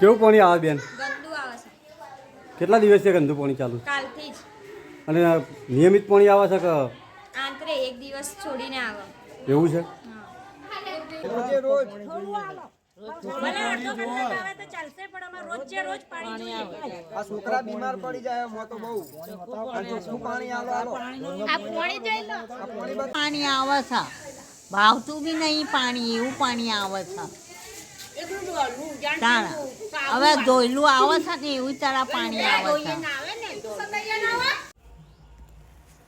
કેવું પાણી આવે બેન? ગંદુ આવે છે. કેટલા દિવસથી ગંદુ પાણી ચાલુ કાલથી જ. અને નિયમિત પાણી આવે છે કે આંતરે એક દિવસ છોડીને આવે. એવું છે? આ છોકરા બીમાર પડી જાય એમ તો બહુ. પાણી આલો આલો આ પાણી બસ. પાણી આવે છે. ભાવતું બી નહીં પાણી એવું પાણી આવે છે. તારા હવે ધોયલું આવે છે. ને એવું તારા પાણી આવે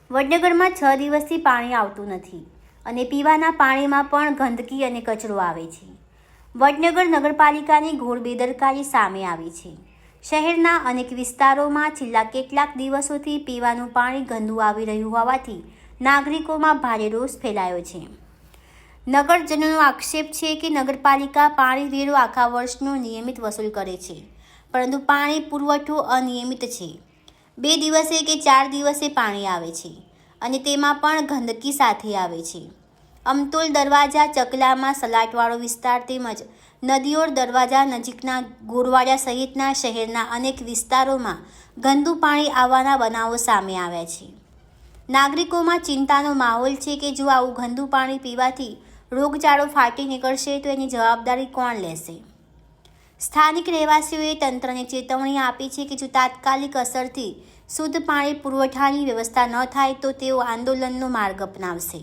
વડનગરમાં છ દિવસથી પાણી આવતું નથી અને પીવાના પાણીમાં પણ ગંદકી અને કચરો આવે છે. વડનગર નગરપાલિકાની ઘોર બેદરકારી સામે આવી છે. શહેરના અનેક વિસ્તારોમાં છેલ્લા કેટલાક દિવસોથી પીવાનું પાણી ગંદુ આવી રહ્યું હોવાથી નાગરિકોમાં ભારે રોષ ફેલાયો છે. નગરજનોનો આક્ષેપ છે કે નગરપાલિકા પાણી વેરો આખા વર્ષનો નિયમિત વસૂલ કરે છે, પરંતુ પાણી પુરવઠો અનિયમિત છે. બે દિવસે કે ચાર દિવસે પાણી આવે છે અને તેમાં પણ ગંદકી સાથે આવે છે. અમતોલ દરવાજા, ચકલામાં સલાટવાળો વિસ્તાર તેમજ નદીઓર દરવાજા નજીકના ગોરવાડા સહિતના શહેરના અનેક વિસ્તારોમાં ગંદુ પાણી આવવાના બનાવો સામે આવ્યા છે. નાગરિકોમાં ચિંતાનો માહોલ છે કે જો આવું ગંદુ પાણી પીવાથી રોગચાળો ફાટી નીકળશે તો એની જવાબદારી કોણ લેશે? સ્થાનિક રહેવાસીઓએ તંત્રને ચેતવણી આપી છે કે જો તાત્કાલિક અસરથી શુદ્ધ પાણી પુરવઠાની વ્યવસ્થા ન થાય તો તેઓ આંદોલનનો માર્ગ અપનાવશે.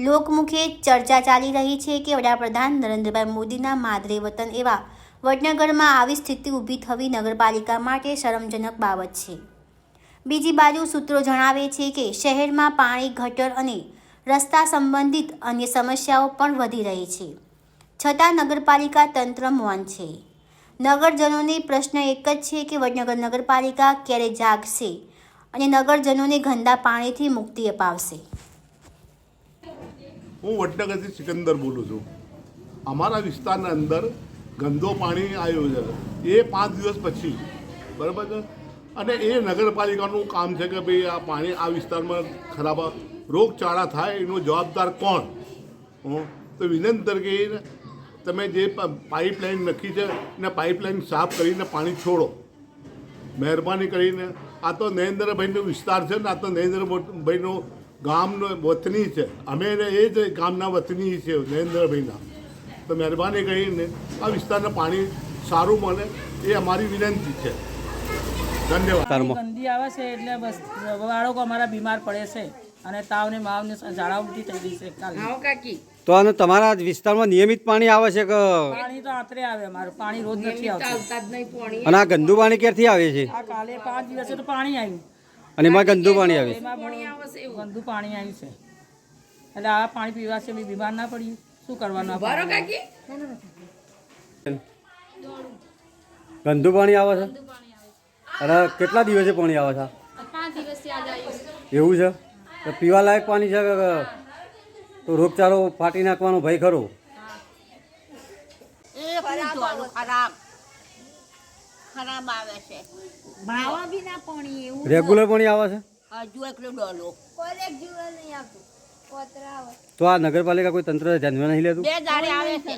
લોકમુખે ચર્ચા ચાલી રહી છે કે વડાપ્રધાન નરેન્દ્રભાઈ મોદીના માદરે વતન એવા વડનગરમાં આવી સ્થિતિ ઊભી થવી નગરપાલિકા માટે શરમજનક બાબત છે. બીજી બાજુ સૂત્રો જણાવે છે કે શહેરમાં પાણી, ગટર અને રસ્તા સંબંધિત અન્ય સમસ્યાઓ પણ વધી રહી છે. છતાં નગરપાલિકા તંત્ર મૌન છે. નગરજનોને પ્રશ્ન એક જ છે કે વડનગર નગરપાલિકા ક્યારે જાગશે અને નગરજનોને ગંદા પાણીથી મુક્તિ અપાવશે. હું વડનગરથી સિકંદર બોલું છું. અમારા વિસ્તારના અંદર ગંદો પાણી આવ્યો છે એ પાંચ દિવસ પછી, બરાબર છે? અને એ નગરપાલિકાનું કામ છે કે ભાઈ આ પાણી આ વિસ્તારમાં ખરાબ રોગચાળા થાય એનો જવાબદાર કોણ? તો વિનંતી તરીકે તમે જે પાઇપલાઇન નક્કી છે, એને પાઇપલાઇન સાફ કરીને પાણી છોડો. મહેરબાની કરીને. આ તો નરેન્દ્રભાઈનો વિસ્તાર છે ને, આ તો નરેન્દ્રભાઈનો ગામનો વતની છે. અમે એ જ ગામના વતની છે નરેન્દ્રભાઈના. તો મહેરબાની કરીને આ વિસ્તારને પાણી સારું મળે એ અમારી વિનંતી છે. ધન્યવાદ. ગંદી આવે છે એટલે બસ બાળકો અમારા બીમાર પડે છે. અને તાવને માવને ઝાડા ઉલટી થઈ ગઈ છે કાલે. તો અને તમારા વિસ્તારમાં નિયમિત પાણી આવે છે કે પાણી તો આતરે આવે અમારું પાણી રોજ નથી આવતું. અને આ ગંદુ પાણી ક્યારથી આવે છે? આ કાલે પાંચ દિવસે તો પાણી આવ્યું. અને એમાં ગંદુ પાણી આવે છે? ગંદુ પાણી આવ્યું છે. એટલે આ પાણી પીવા છે બીમાર ના પડીએ. શું કરવાનું બરો કાકી. ગંદુ પાણી આવે છે? અને કેટલા દિવસે પાણી આવે છે. એવું છે? તો પીવા લાયક પાણી છે તો રોગચાળો ફાટી નાખવાનો ભય ખરો? એ પૂછવાનું ખરાબ. ખરાબ આવે છે. ભાવા બી ના પાણી એવું રેગ્યુલર પાણી આવે છે? તો આ નગરપાલિકા કોઈ તંત્ર ધ્યાનમાં નહીં લેતું? બે દાડે આવે છે.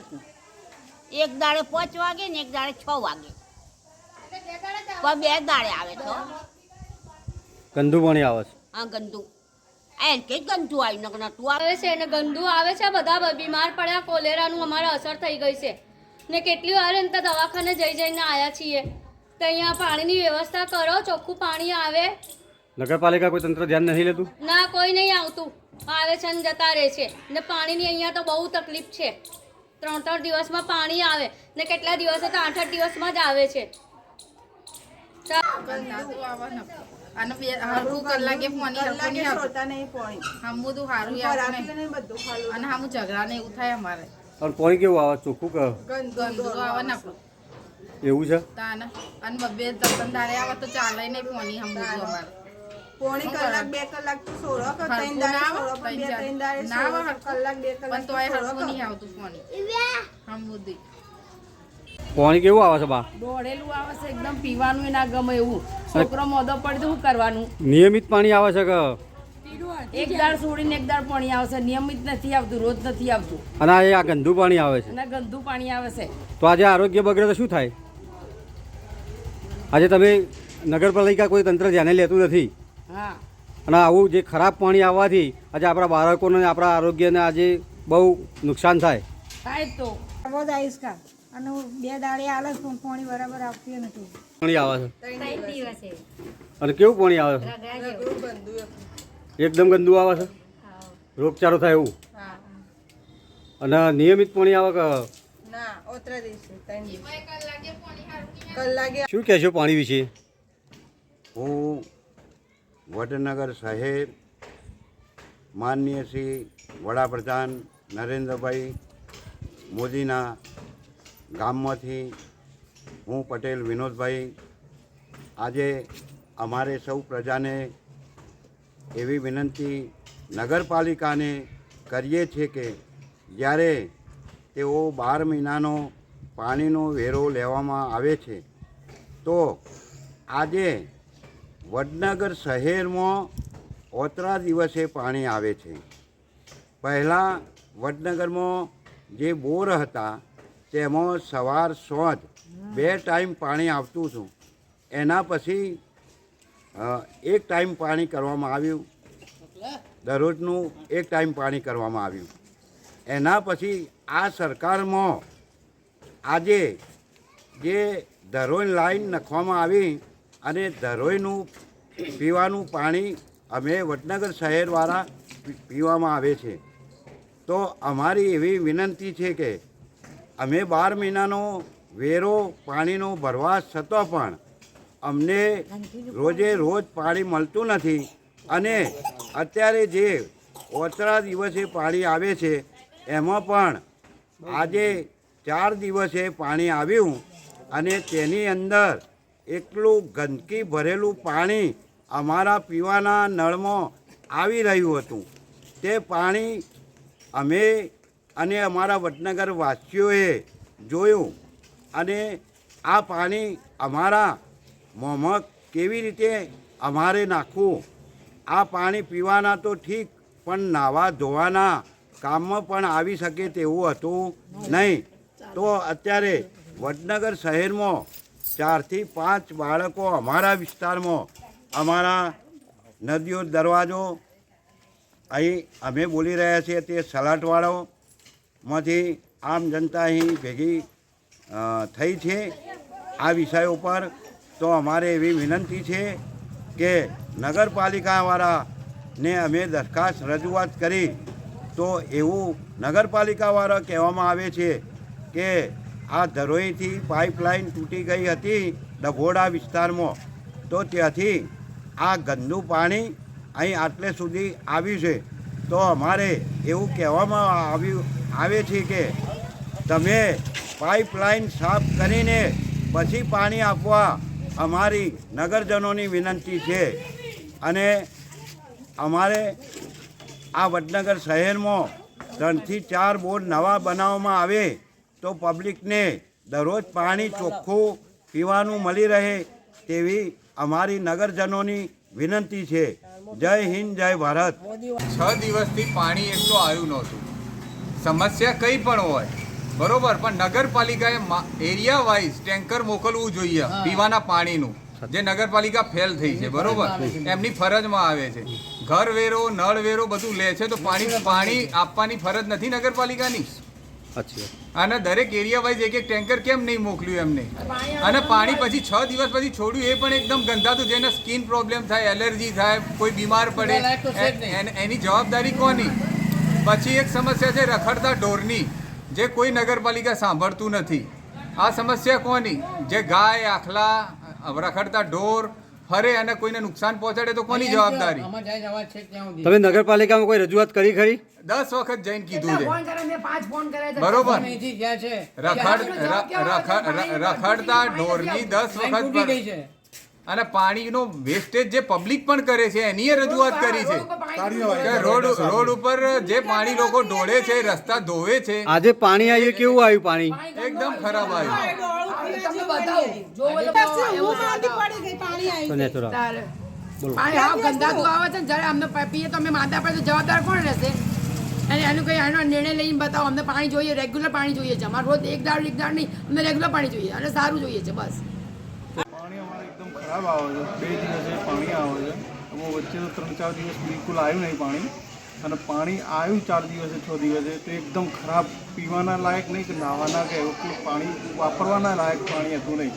એક દાડે પાંચ વાગે ને એક દાડે છ વાગે. પણ બે દાડે આવે છે ગંદુ પાણી આવે છે. હા ગંદુ. એમ કે ગંદુ આવી નતું આવે આવે છે અને ગંદુ આવે છે બધા બીમાર પડ્યા કોલેરાનું અમારે અસર થઈ ગઈ છે. ને કેટલી વાર એમ તો દવાખાને જઈ જઈને આવ્યા છીએ. તો અહીંયા પાણીની વ્યવસ્થા કરો ચોખ્ખું પાણી આવે. નગરપાલિકા કોઈ તંત્ર ધ્યાન નથી લેતું? ના કોઈ નહીં આવતું. આવે છે ને જતા રહે છે. ને પાણીની અહીંયા તો બહુ તકલીફ છે. ત્રણ ત્રણ દિવસમાં પાણી આવે. ને કેટલા દિવસે તો આઠ આઠ દિવસમાં જ આવે છે. અને બે હરખું કલાકે પાણી હરખું નહીં આવતું હમ બધું સારું આવે ખાલું અને હમ ઝઘડા ને એવું થાય અમારે. અને પાણી કેવું આવે? ચોખ્ખું કે? ગંદુ આવે ને એવું છે? તાને. અને બબે દસંદારે આવે તો ચાલે નહીં ફોની હમ બધું અમારે. પોણી કલાક બે કલાક તો સોળો કે ત્રણ દાડે ના પણ બે ત્રણ દાડે ના કલાક બે પણ કલાક તોય સોળો હરખું. નહીં આવતું પોણી. હમ બધું. પાણી કેવું આવે છે બા? દોડેલું આવે છે એકદમ પીવાનું ના ગમે એવું. છોકરો મોદો પડે તો શું કરવાનું? નિયમિત પાણી આવે છે કે? એક દાળ છોડીને એક દાળ પાણી આવશે નિયમિત નથી આવતું રોજ નથી આવતું. અને આ એ આ ગંદુ પાણી આવે છે. અને ગંદુ પાણી આવે છે. તો આજે આરોગ્ય બગડે તો શું થાય? આજે તમે નગરપાલિકા કોઈ તંત્ર ધ્યાને લેતું નથી. હા. અને આવું જે ખરાબ પાણી આવવાથી આજે આપણા બાળકોને આપણા આરોગ્યને આજે બહુ નુકસાન થાય. થાય તો. બહુ જ આવીશ કા અને બે દાડે આલે પણ પાણી બરાબર આવતી નથી. પાણી આવે છે? અને કેવું પાણી આવે છે? એકદમ ગંદુ આવે છે? રોગચાળો થાય એવું? અને નિયમિત પાણી આવે કે? ના ઓતરા દિવસે ત્રણ કલાકે શું કહેશો પાણી વિશે? હું વડનગર સાહેબ માનનીય શ્રી વડાપ્રધાન નરેન્દ્રભાઈ મોદીના ગામમાંથી હું પટેલ વિનોદભાઈ. આજે અમારે સૌ પ્રજાને એવી વિનંતી નગરપાલિકાને કરીએ છીએ કે જ્યારે તેઓ બાર મહિનાનો પાણીનો વેરો લેવામાં આવે છે, તો આજે વડનગર શહેરમાં ઓતરા દિવસે પાણી આવે છે. પહેલાં વડનગરમાં જે બોર હતા તેમાં સવાર, સોજ બે ટાઈમ પાણી આવતું હતું. એના પછી એક ટાઈમ પાણી કરવામાં આવ્યું. દરરોજનું એક ટાઈમ પાણી કરવામાં આવ્યું. એના પછી આ સરકારમાં આજે જે ધરોઈ લાઈન નાખવામાં આવી અને ધરોઈનું પીવાનું પાણી અમે વડનગર શહેરવાળા પીવામાં આવે છે. તો અમારી એવી વિનંતી છે કે અમે બાર મહિનાનો વેરો, પાણીનો ભરવા છતાં પણ અમને રોજે રોજ પાણી મળતું નથી. અને અત્યારે જે ઓતરા દિવસે પાણી આવે છે, એમાં પણ આજે ચાર દિવસે પાણી આવ્યું અને તેની અંદર એટલું ગંદકી ભરેલું પાણી અમારા પીવાના નળમાં આવી રહ્યું હતું. તે પાણી અમે અને અમારા વટનગર વાસીઓએ જોયું અને આ પાણી અમારા મોંમાં કેવી રીતે અમારે નાખવું? આ પાણી પીવાના તો ઠીક, પણ નાવા ધોવાના કામમાં પણ આવી શકે તેવું હતું નહીં. તો અત્યારે વડનગર શહેરમાં ચારથી પાંચ બાળકો અમારા વિસ્તારમાં, અમારા નદીઓ દરવાજો, અહીં અમે બોલી રહ્યા છીએ તે સલાટવાળામાંથી આમ જનતા અહીં ભેગી થઈ છે. આ વિષય ઉપર તો અમારે એવી વિનંતી છે કે નગરપાલિકાવાળાને અમે દરખાસ્ત રજૂઆત કરી તો એવું નગરપાલિકાવાળા કહેવામાં આવે છે કે આ ધરોઈથી પાઇપલાઇન તૂટી ગઈ હતી ડભોડા વિસ્તારમાં. તો ત્યાંથી આ ગંદુ પાણી અહીં આટલે સુધી આવ્યું છે. તો અમારે એવું કહેવામાં આવ્યું, આવે છે કે તમે પાઇપલાઇન સાફ કરીને પછી પાણી આપવા અમારી નગરજનોની વિનંતી છે. અને અમારે આ વડનગર શહેરમાં ત્રણથી ચાર બોર નવા બનાવવામાં આવે તો પબ્લિકને દરરોજ પાણી ચોખ્ખું પીવાનું મળી રહે તેવી અમારી નગરજનોની વિનંતી છે. જય હિન્દ જય ભારત. છ દિવસથી પાણી એક તો આવ્યું નહોતું. સમસ્યા કંઈ પણ હોય બરોબર પણ નગરપાલિકાએ એરિયા વાઇઝ ટેન્કર મોકલવું જોઈએ પીવાના પાણીનું. જે નગરપાલિકા ફેલ થઈ છે બરોબર. એમની ફરજમાં આવે છે. ઘર વેરો નળ વેરો બધું લે છે તો પાણી પાણી આપવાની ફરજ નથી નગરપાલિકાની. અને દરેક એરિયા વાઇઝ એક એક ટેન્કર કેમ નહીં મોકલ્યું એમને? અને પાણી પછી છ દિવસ પછી છોડ્યું એ પણ એકદમ ગંધાતું જેને સ્કિન પ્રોબ્લેમ થાય એલર્જી થાય કોઈ બીમાર પડે એની જવાબદારી કોની? પછી એક સમસ્યા છે રખડતા ઢોરની જે કોઈ નગરપાલિકા સાંભળતું નથી. આ સમસ્યા કોની? જે ગાય આખલા રખડતા ઢોર ફરે અને કોઈને નુકસાન પહોંચાડે તો કોની જવાબદારી? તમે નગરપાલિકામાં કોઈ રજૂઆત કરી ખરી? દસ વખત જઈને કીધું છે. બરોબર. રખડ ર- રખ- રખડતા ઢોરની દસ વખત અને પાણીનો વેસ્ટેજ જે પબ્લિક પણ કરે છે એની રજૂઆત કરી છે. રોડ રોડ ઉપર જે પાણી લોકો ઢોળે છે રસ્તા ધોવે છે. આજે પાણી આવ્યું કેવું આવ્યું પાણી? એકદમ ખરાબ આવ્યું તો નેચરલ બોલો. પાણી આવે છે ને અમને પીએ તો અમે માંદા પડે તો જવાબદાર અને એનું કઈ આનો નિર્ણય લઈને બતાવો. અમને પાણી જોઈએ રેગ્યુલર પાણી જોઈએ છે. અમારે રોજ એક દાડ એક દાડ નહીં અમને રેગ્યુલર પાણી જોઈએ. અને સારું જોઈએ છે બસ. ખરાબ આવે છે. બે દિવસે પાણી આવે છે. અમુક વચ્ચે તો ત્રણ ચાર દિવસ બિલકુલ આવ્યું નહીં પાણી. અને પાણી આવ્યું ચાર દિવસે, છ દિવસે તો એકદમ ખરાબ પીવાના લાયક નહીં કે નાહવાના કે એવું કોઈ પાણી વાપરવાના લાયક પાણી હતું નહીં.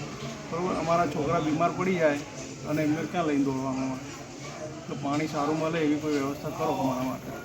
બરાબર? અમારા છોકરા બીમાર પડી જાય અને એમને ક્યાં લઈને દોડવામાં તો પાણી સારું મળે એવી કોઈ વ્યવસ્થા કરો અમારા માટે.